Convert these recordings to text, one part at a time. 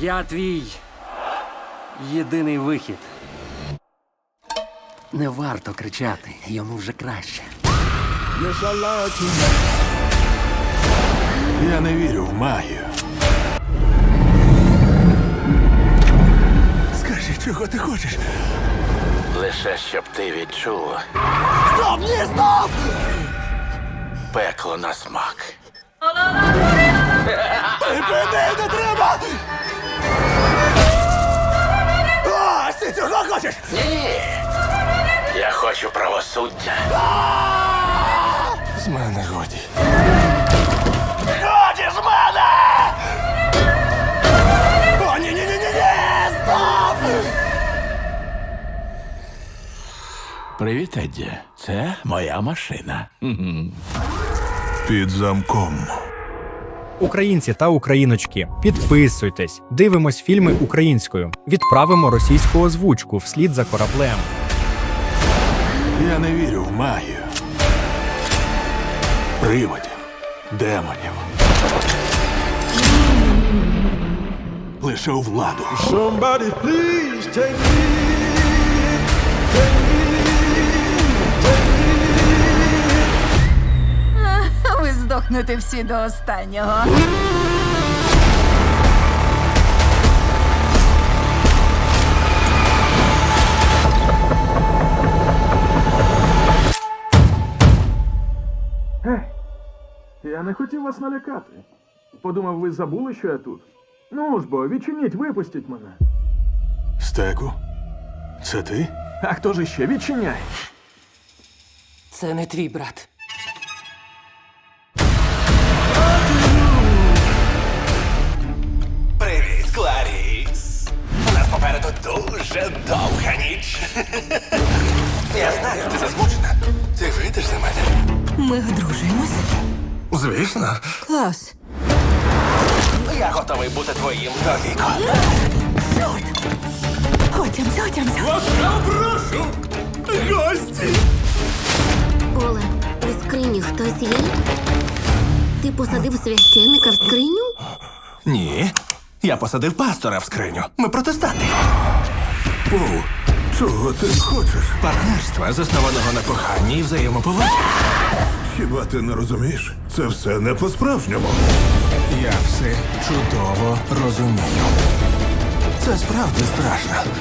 Я твій єдиний вихід. Не варто кричати, йому вже краще. Я не вірю в магію. Скажи, чого ти хочеш? Лише щоб ти відчув Стоп, ні, стоп! пекло на смак. Припини, не треба! Хочеш? Ні. Я хочу правосуддя. З мене годі. Годі з мене! О, ні, ні, ні, ні, ні! Стоп! Привіт, Едді. Це моя машина. Під замком. Українці та україночки, підписуйтесь, дивимось фільми українською, відправимо російську озвучку вслід за кораблем. Я не вірю в магію. Приводів, демонів. Лише у владу. Somebody please take me. Ви здохнете всі до останнього. Я не хотів вас налякати. Подумав, ви забули, що я тут. Ну ж бо, відчиніть, випустіть мене. Стеку. Це ти? А хто ж іще? Відчиняй. Це не твій брат. Дуже довга ніч. Я знаю, ти засмучена. Ти вийдеш за мене? Ми одружуємося. Звісно. Клас. Я готовий бути твоїм довіко. Чорт! Отямся, отямся. Оле, у скрині хтось є? Ти посадив священника в скриню? Ні. Я посадив пастора в скриню. Ми протестанти. Пол, чого ти хочеш? Партнерства, заснованого на коханні і взаємоповазі. Хіба ти не розумієш? Це все не по-справжньому. Я все чудово розумію. Це справді страшно.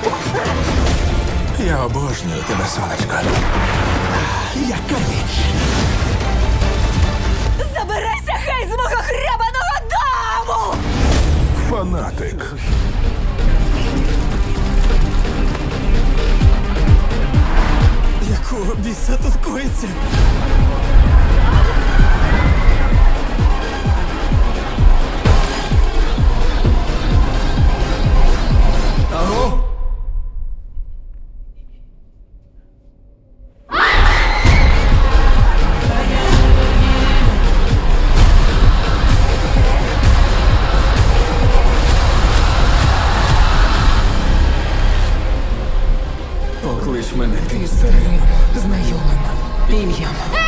Я обожнюю тебе, сонечко. Яка ніч? Забирайся хай з мого хребаного дому! Фанатик. Якого біса тут коїться? Мене Ти старим знайомим ім'ям.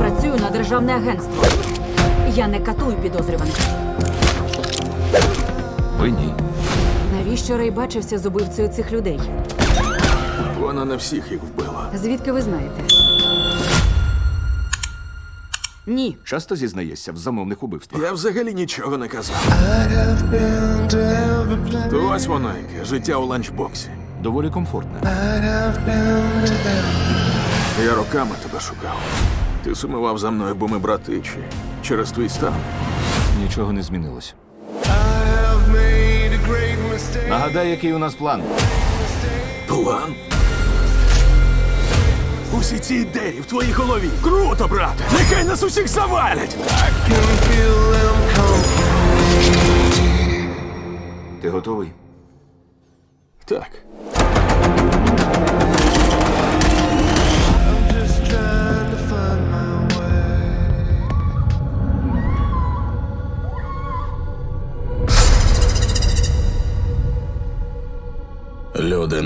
Працюю на державне агентство. Я не катую підозрюваних. Ви ні. Навіщо Рей бачився з убивцею цих людей? Вона не всіх їх вбила. Звідки ви знаєте? Ні. Часто зізнаєшся в замовних убивствах. Я взагалі нічого не казав. То ось воно яке життя у ланчбоксі. Доволі комфортне. Я роками тебе шукав. Ти сумував за мною, бо ми братичі. Через твій стан. Нічого не змінилось. Нагадай, який у нас план. План? Усі ці ідеї в твоїй голові. Круто, брате! Нехай нас усіх завалять! Ти готовий? Так.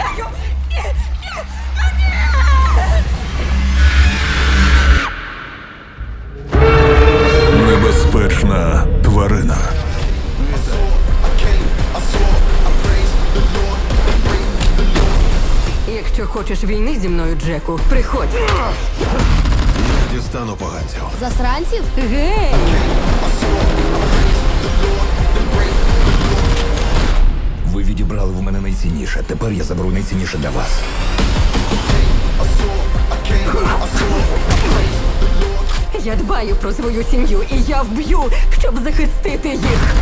Ні, благаю! Небезпечна тварина. Якщо хочеш війни зі мною, Джеку, приходь. Я Дістану поганців. Засранців? Гей! Ви відібрали в мене найцінніше. Тепер я заберу найцінніше для вас. Я дбаю про свою сім'ю, і я вб'ю, щоб захистити їх.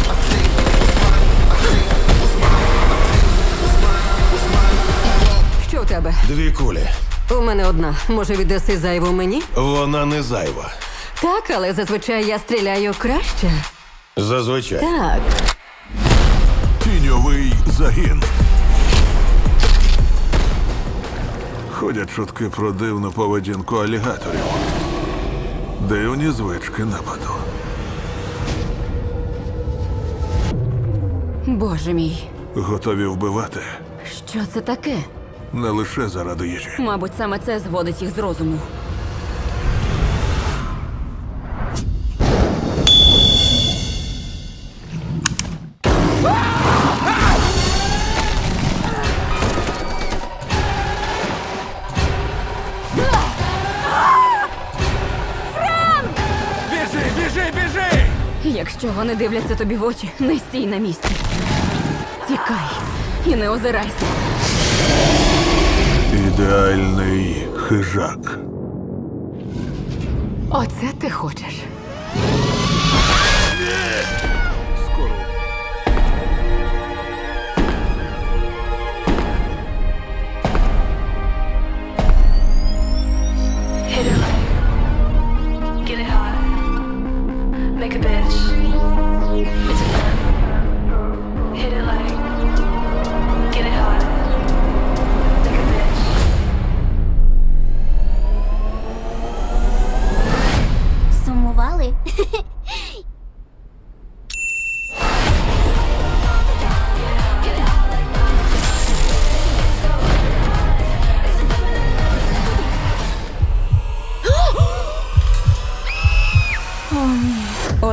Що у тебе? Дві кулі. У мене одна. Може, віддаси зайву мені? Вона не зайва. Так, але зазвичай я стріляю краще. Зазвичай. Так. Загін. Ходять чутки про дивну поведінку алігаторів. Дивні звички нападу. Боже мій, Готові вбивати що це таке? не лише заради їжі. Мабуть, саме це зводить їх з розуму. Вони дивляться тобі в очі, не стій на місці. Тікай і не озирайся. Ідеальний хижак. Оце ти хочеш.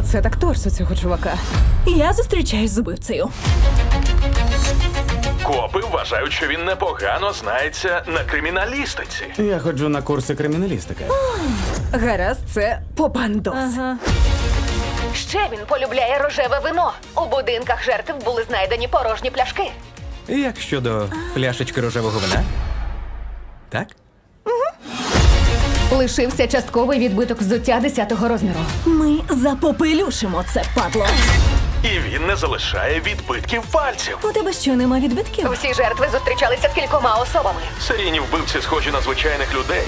Оце так торс у цього чувака. Я зустрічаюсь з убивцею. Копи вважають, що він непогано знається на криміналістиці. Я ходжу на курси криміналістики. Гаразд, це попандос. Ще він полюбляє рожеве вино. У будинках жертв були знайдені порожні пляшки. Як щодо пляшечки рожевого вина? Так? Лишився частковий відбиток взуття 10-го розміру. Ми запопелюшимо це падло. І він не залишає відбитків пальців. У тебе що, нема відбитків? Всі жертви зустрічалися з кількома особами. Серійні вбивці схожі на звичайних людей.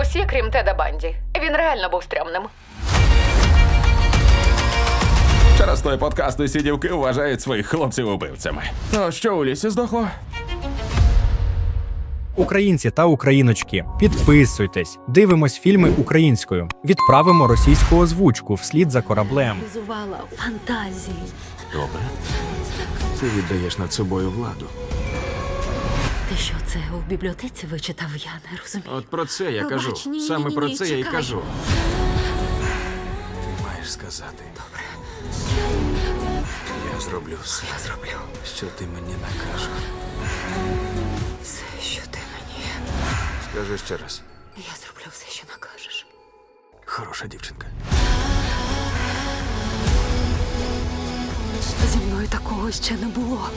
Усі, крім Теда Банді. Він реально був стрьомним. Через той подкаст усі дівки вважають своїх хлопців убивцями. Ну, що у лісі здохло? Українці та україночки, підписуйтесь, дивимось фільми українською, відправимо російську озвучку вслід за кораблем. Зувала фантазії. Добре. Ти віддаєш над собою владу. Ти що це у бібліотеці вичитав? Я не розумію. От про це я Пробач, кажу. ні, ні, Саме ні, про ні, це я й кажу. Ти маєш сказати. Добре. Я зроблю все. Я зроблю Що ти мені накажеш. Скажи ще раз. Я зроблю все, що накажеш. Хороша дівчинка. Зі мною такого ще не було.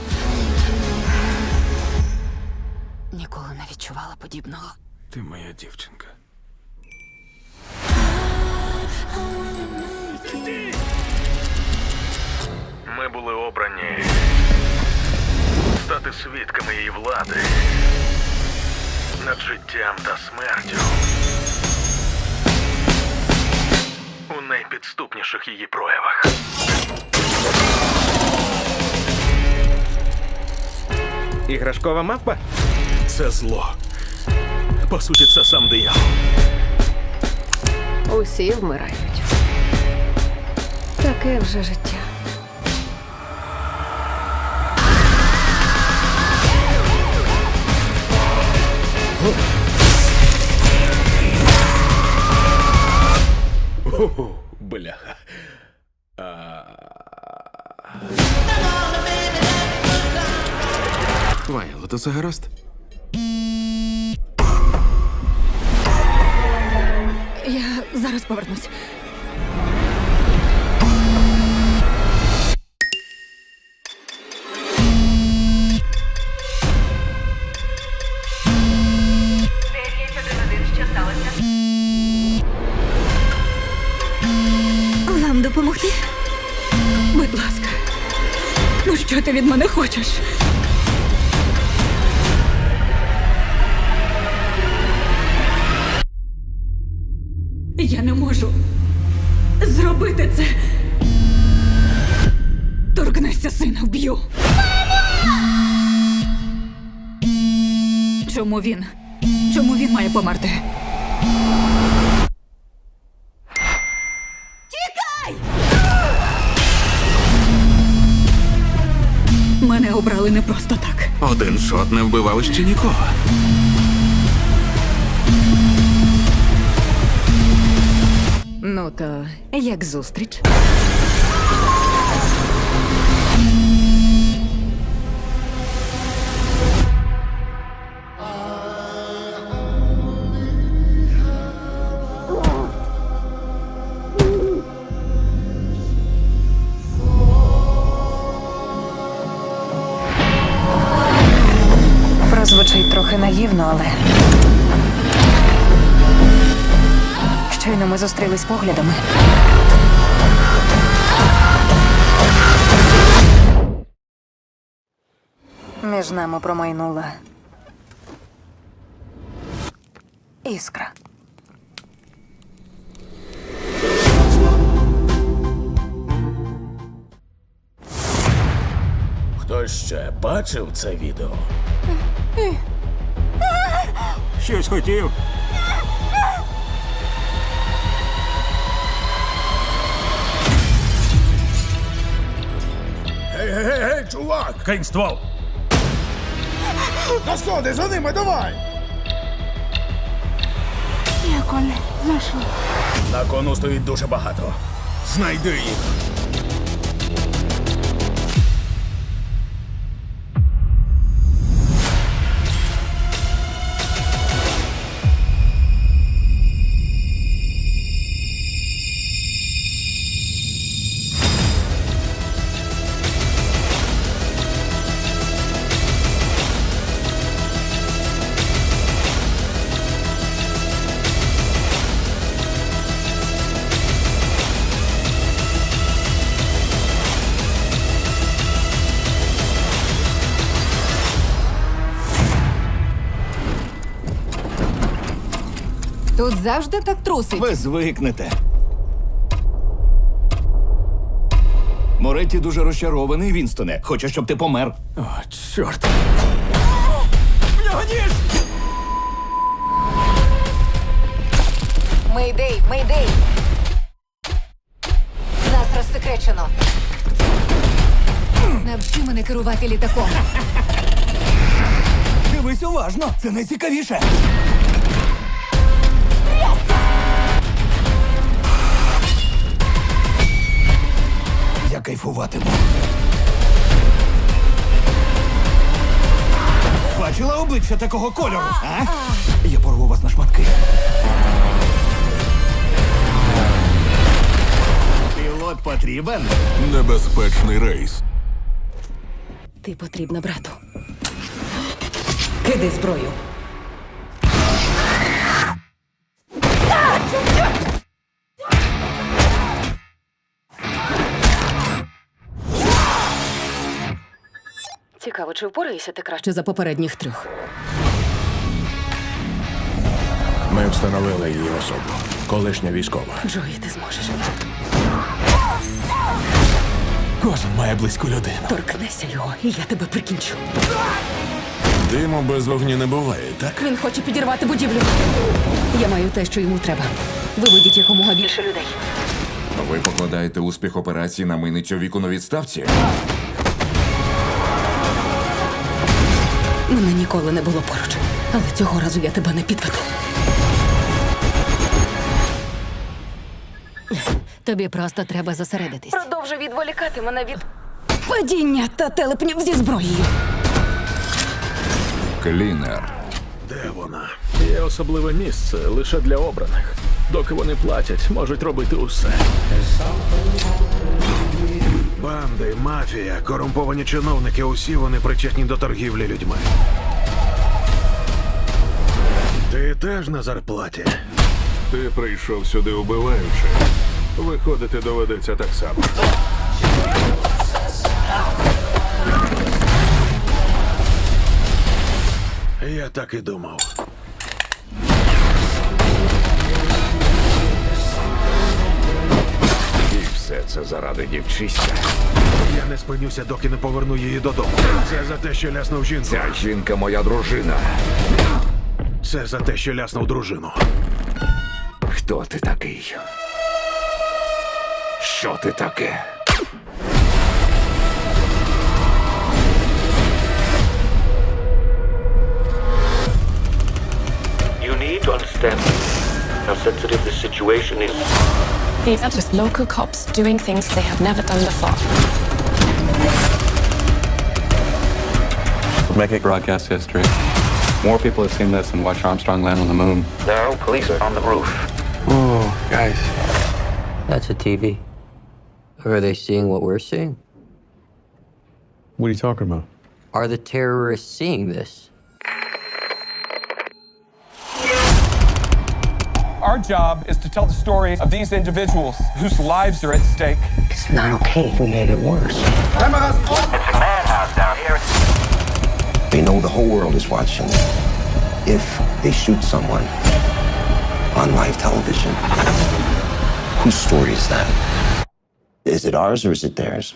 Ніколи не відчувала подібного. Ти моя дівчинка. Ми були обрані стати свідками її влади над життям та смертю. У найпідступніших її проявах. Іграшкова мавпа? Це зло. По суті, це сам диявол. Усі вмирають. Таке вже життя. Бляха. Вайло, то це гаразд? Я зараз повернусь. Хочеш? Я не можу зробити це. Торкнешся сина, вб'ю. Чому він? Чому він має померти? Обрали не просто так. Один шот не вбивав ще нікого. Ну то як зустріч? Трохи наївно, але. Щойно ми зустрілись поглядами. Між нами промайнула іскра. Хтось ще бачив це відео? Щось хотів. Гей, гей, гей, гей, чувак! Кинь ствол! На сходи, за ними, давай! На кону стоїть дуже багато. Знайди їх. завжди так трусить? Ви звикнете. Моретті дуже розчарований, Вінстоне. Хоче, щоб ти помер. О, чорт. ніж! Мейдей, мейдей! Нас розсекречено. Навчи мене керувати літаком. Дивись уважно, це найцікавіше. Кайфуватиму. Бачила обличчя такого кольору, а? Я порву вас на шматки. Пілот потрібен? Небезпечний рейс. Ти потрібна брату. Кидай зброю. Цікаво, чи впораєшся ти краще за попередніх трьох? Ми встановили її особу. Колишня військова. Джої, ти зможеш. Кожен має близьку людину. Торкнися його, і я тебе прикінчу. Диму без вогню не буває, так? Він хоче підірвати будівлю. Я маю те, що йому треба. Виведіть якомога більше людей. Ви покладаєте успіх операції на миницю віку на відставці? Мене ніколи не було поруч. Але цього разу я тебе не підведу. Тобі просто треба зосередитись. Продовжуй відволікати мене від падіння та телепнів зі зброєю. Клінер. Де вона? Є особливе місце лише для обраних. Доки вони платять, можуть робити усе. Банди, мафія, корумповані чиновники, усі вони причетні до торгівлі людьми. Ти теж на зарплаті. Ти прийшов сюди убиваючи. Виходити доведеться так само. Я так і думав. Все це заради дівчиська. Я не спинюся, доки не поверну її додому. Це за те, що ляснув жінку. Ця жінка моя дружина. Це за те, що ляснув дружину. Хто ти такий? Що ти таке? You need to understand how sensitive this situation is. These are just local cops doing things they have never done before. Make it broadcast history. More people have seen this than watch Armstrong land on the moon. Now, police are on the roof. Oh, guys. That's a TV. Are they seeing what we're seeing? What are you talking about? Are the terrorists seeing this? Our job is to tell the story of these individuals whose lives are at stake. It's not okay if we made it worse. It's a madhouse down here. They know the whole world is watching. If they shoot someone on live television, whose story is that? Is it ours or is it theirs?